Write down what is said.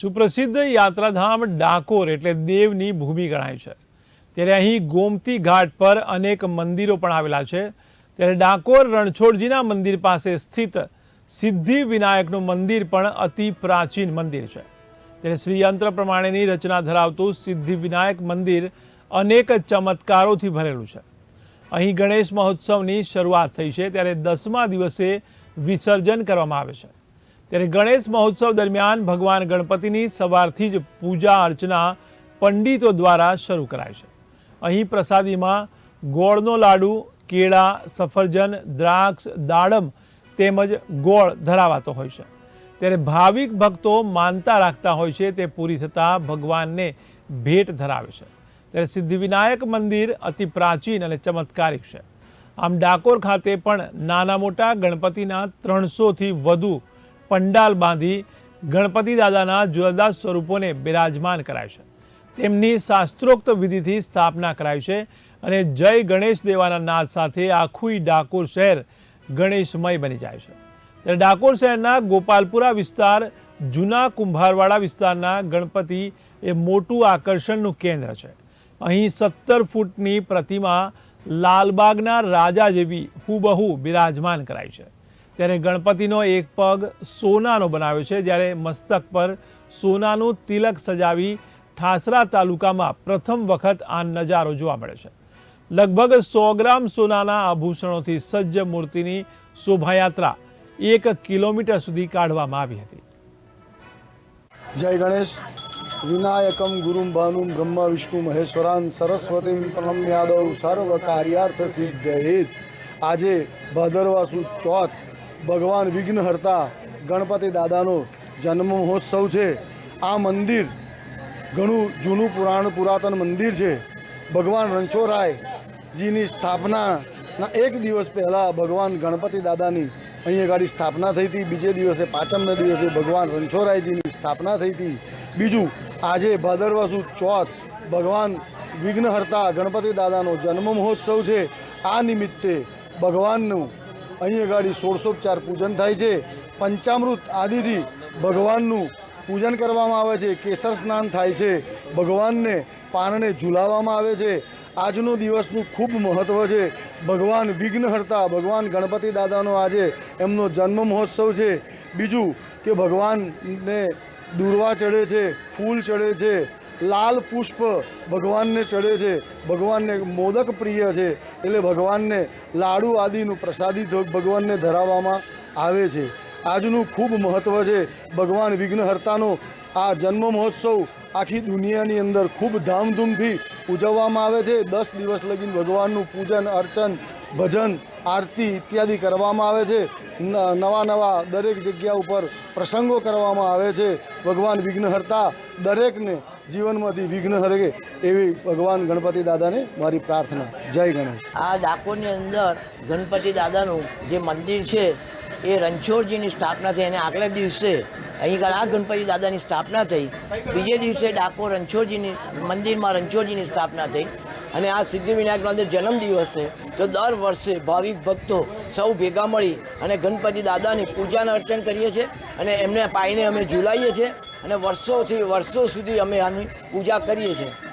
સુપ્રસિદ્ધ યાત્રાધામ ડાકોર એટલે દેવની ભૂમિ ગણાય છે. ત્યારે અહીં ગોમતી ઘાટ પર અનેક મંદિરો પણ આવેલા છે. ત્યારે ડાકોર રણછોડજીના મંદિર પાસે સ્થિત સિદ્ધિ વિનાયકનું મંદિર પણ અતિ પ્રાચીન મંદિર છે. ત્યારે શ્રીયંત્ર પ્રમાણેની રચના ધરાવતું સિદ્ધિ વિનાયક મંદિર અનેક ચમત્કારોથી ભરેલું છે. અહીં ગણેશ મહોત્સવની શરૂઆત થઈ છે. ત્યારે દસમા દિવસે વિસર્જન કરવામાં આવે છે. ત્યારે ગણેશ મહોત્સવ દરમિયાન ભગવાન ગણપતિની સવારથી જ પૂજા અર્ચના પંડિતો દ્વારા શરૂ કરાય છે. અહીં પ્રસાદીમાં ગોળનો લાડુ, કેળા, સફરજન, દ્રાક્ષ, દાડમ તેમજ ગોળ ધરાવાતો હોય છે. ત્યારે ભાવિક ભક્તો માનતા રાખતા હોય છે તે પૂરી થતાં ભગવાનને ભેટ ધરાવે છે. ત્યારે સિદ્ધિવિનાયક મંદિર અતિ પ્રાચીન અને ચમત્કારિક છે. આમ ડાકોર ખાતે પણ નાના મોટા ગણપતિના ત્રણસોથી વધુ પંડાલ બાંધી ગણપતિ દાદાના જુદા સ્વરૂપોને બિરાજમાન કરાય છે. તેમની શાસ્ત્રોક્ત વિધિથી સ્થાપના કરાય છે અને જય ગણેશ દેવાના નાદ સાથે આખું ડાકોર શહેર ગણેશમય બની જાય છે. ત્યારે ડાકોર શહેરના ગોપાલપુરા વિસ્તાર, જૂના કુંભારવાડા વિસ્તારના ગણપતિ એ મોટું આકર્ષણનું કેન્દ્ર છે. અહીં સત્તર ફૂટની પ્રતિમા લાલબાગના રાજા જેવી હુબહુ બિરાજમાન કરાય છે. ત્યારે ગણપતિનો એક પગ સોનાનો બનાવ્યો છે, જ્યારે મસ્તક પર સોનાનું તિલક સજાવી ઠાસરા તાલુકામાં પ્રથમ વખત આ નજારો જોવા મળે છે. લગભગ સો ગ્રામ સોનાના આભૂષણોથી સજ્જ મૂર્તિની શોભાયાત્રા એક કિલોમીટર સુધી કાઢવામાં આવી હતી. જય ગણેશ. વિનાયકમ ગુરુમ ભાનુમ બ્રહ્મ વિષ્ણુ મહેશ્વરાન સરસ્વતી પ્રણમ યાદવ. સર્વ કાર્યાર્થ સિદ્ધયેત આજે ભાદરવા ચોથ ભગવાન વિઘ્નહર્તા ગણપતિ દાદાનો જન્મ મહોત્સવ છે. આ મંદિર ઘણું જૂનું પુરાણ, પુરાતન મંદિર છે. ભગવાન રણછોડરાયજીની સ્થાપનાના એક દિવસ પહેલાં ભગવાન ગણપતિ દાદાની અહીંયા ગાડી સ્થાપના થઈ હતી. બીજે દિવસે, પાંચમના દિવસે ભગવાન રણછોડરાયજીની સ્થાપના થઈ હતી. બીજું, આજે ભાદરવા સુદ ચોથ ભગવાન વિઘ્નહર્તા ગણપતિ દાદાનો જન્મ મહોત્સવ છે. આ નિમિત્તે ભગવાનનું અહીંયા આગળ ષોડશોપચાર પૂજન થાય છે. પંચામૃત આદિથી ભગવાનનું પૂજન કરવામાં આવે છે. કેસર સ્નાન થાય છે. ભગવાનને પાનને ઝુલાવવામાં આવે છે. આજનો દિવસનું ખૂબ મહત્ત્વ છે. ભગવાન વિઘ્નહર્તા ભગવાન ગણપતિ દાદાનો આજે એમનો જન્મ મહોત્સવ છે. બીજું કે ભગવાનને દુર્વા ચડે છે, ફૂલ ચડે છે. લાલ પુષ્પ ભગવાનને ચડે છે. ભગવાનને મોદક પ્રિય છે. એટલે ભગવાનને લાડુ આદિનું પ્રસાદી ભગવાનને ધરાવવામાં આવે છે. આજનું ખૂબ મહત્ત્વ છે. ભગવાન વિઘ્નહર્તાનો આ જન્મ મહોત્સવ આખી દુનિયાની અંદર ખૂબ ધામધૂમથી ઉજવવામાં આવે છે. દસ દિવસ લગીને ભગવાનનું પૂજન, અર્ચન, ભજન, આરતી ઇત્યાદિ કરવામાં આવે છે. નવા નવા દરેક જગ્યા ઉપર પ્રસંગો કરવામાં આવે છે. ભગવાન વિઘ્નહર્તા દરેકને જીવનમાંથી વિઘ્ન હરગે એવી ભગવાન ગણપતિ દાદાને મારી પ્રાર્થના. જય ગણેશ. આ ડાકોરની અંદર ગણપતિ દાદાનું જે મંદિર છે, એ રણછોડજીની સ્થાપના થઈ અને આગલા દિવસે અહીં આગળ આ ગણપતિ દાદાની સ્થાપના થઈ. બીજે દિવસે ડાકોર રણછોડજીની મંદિરમાં રણછોડજીની સ્થાપના થઈ. અને આ સિદ્ધિવિનાયકનો આજે જન્મદિવસ છે. તો દર વર્ષે ભાવિક ભક્તો સૌ ભેગા મળી અને ગણપતિ દાદાની પૂજાને અર્ચન કરીએ છીએ અને એમને પાઈને અમે ઝુલાઈએ છીએ અને વર્ષોથી, વર્ષો સુધી અમે આની પૂજા કરીએ છીએ.